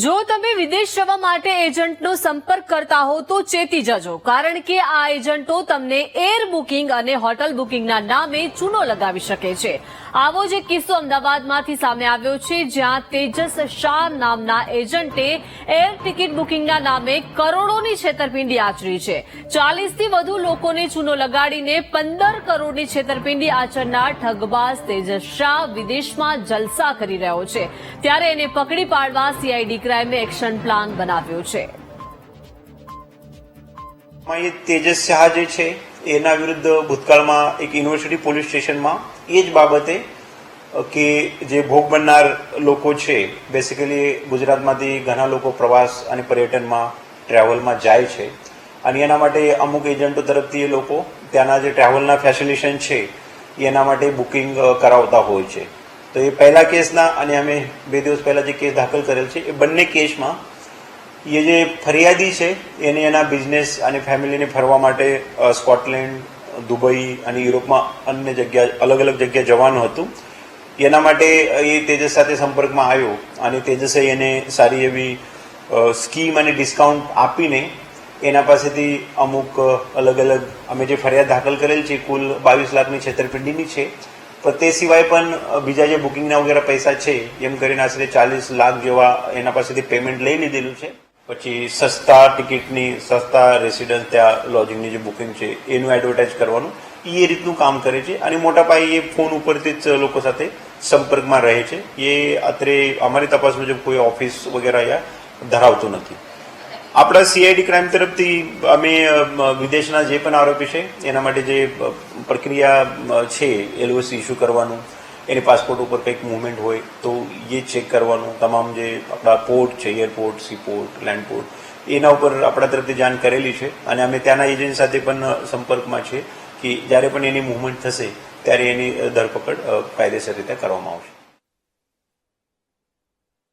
જો તમે વિદેશ જવા માટે એજન્ટનો સંપર્ક કરતા હો તો ચેતી જજો, કારણ કે આ એજન્ટો તમને એર બુકિંગ અને હોટલ બુકિંગના નામે ચૂનો લગાવી શકે છે. આવો જ એક કિસ્સો અમદાવાદમાંથી સામે આવ્યો છે, જ્યાં તેજસ શાહ નામના એજન્ટે એર ટિકિટ બુકિંગના નામે કરોડોની છેતરપિંડી આચરી છે. ચાલીસથી વધુ લોકોને ચૂનો લગાડીને પંદર કરોડની છેતરપિંડી આચરનાર ઠગબાજ તેજસ શાહ વિદેશમાં જલસા કરી રહ્યો છે. ત્યારે એને પકડી પાડવા સીઆઈડી ક્રાઇમે એક્શન પ્લાન બનાવ્યો છે. તેજસ શાહ જે છે, એના વિરુદ્ધ ભૂતકાળમાં એક યુનિવર્સિટી પોલીસ સ્ટેશનમાં, એ જ બાબતે કે જે ભોગ બનનાર લોકો છે બેસિકલી ગુજરાતમાંથી ઘણા લોકો પ્રવાસ અને પર્યટનમાં ટ્રાવેલમાં જાય છે. અને એના માટે અમુક એજન્ટો તરફથી એ લોકો ત્યાંના જે ટ્રાવેલના ફેસિલિટેશન છે, એના માટે બુકિંગ કરાવતા હોય છે. તો એ પહેલા કેસના અને અમે બે દિવસ પહેલા જે કેસ દાખલ કરેલ છે, એ બંને કેસમાં એ જે ફરિયાદી છે, એને એના બિઝનેસ અને ફેમિલીને ફરવા માટે સ્કોટલેન્ડ દુબઈ અને યુરોપમાં અન્ય જગ્યા, અલગ અલગ જગ્યા જવાનું હતું. એના માટે એ તેજસ સાથે સંપર્કમાં આવ્યો અને તેજસે એને સારી એવી સ્કીમ અને ડિસ્કાઉન્ટ આપીને એના પાસેથી અમુક અલગ અલગ અમે જે ફરિયાદ દાખલ કરેલ છે, કુલ બાવીસ લાખની છેતરપિંડીની છે પણ તે સિવાય પણ બીજા જે બુકિંગના વગેરે પૈસા છે, એમ કરીને આશરે ચાલીસ લાખ જેવા એના પાસેથી પેમેન્ટ લઈ લીધેલું છે. પછી સસ્તા ટિકિટની, સસ્તા રેસિડન્સ ત્યાં લોજિંગની જે બુકિંગ છે, એનું એડવર્ટાઇઝ કરવાનું એ રીતનું કામ કરે છે. અને મોટા પાયે એ ફોન ઉપરથી જ લોકો સાથે સંપર્કમાં રહે છે. એ અત્રે અમારી તપાસ મુજબ કોઈ ઓફિસ વગેરે અહીંયા ધરાવતું નથી. આપણા સીઆઈડી ક્રાઇમ તરફથી અમે વિદેશના જે પણ આરોપી છે, એના માટે જે પ્રક્રિયા છે એલઓસી ઇસ્યુ કરવાનું, એની પાસપોર્ટ ઉપર કંઈક મુવમેન્ટ હોય તો એ ચેક કરવાનું, તમામ જે આપણા પોર્ટ છે એરપોર્ટ સીપોર્ટ લેન્ડપોર્ટ એના ઉપર આપણા તરફથી જાણ કરેલી છે. અને અમે ત્યાંના એજન્ટ સાથે પણ સંપર્કમાં છે કે જ્યારે પણ એની મુવમેન્ટ થશે, ત્યારે એની ધરપકડ કાયદેસર રીતે કરવામાં આવશે.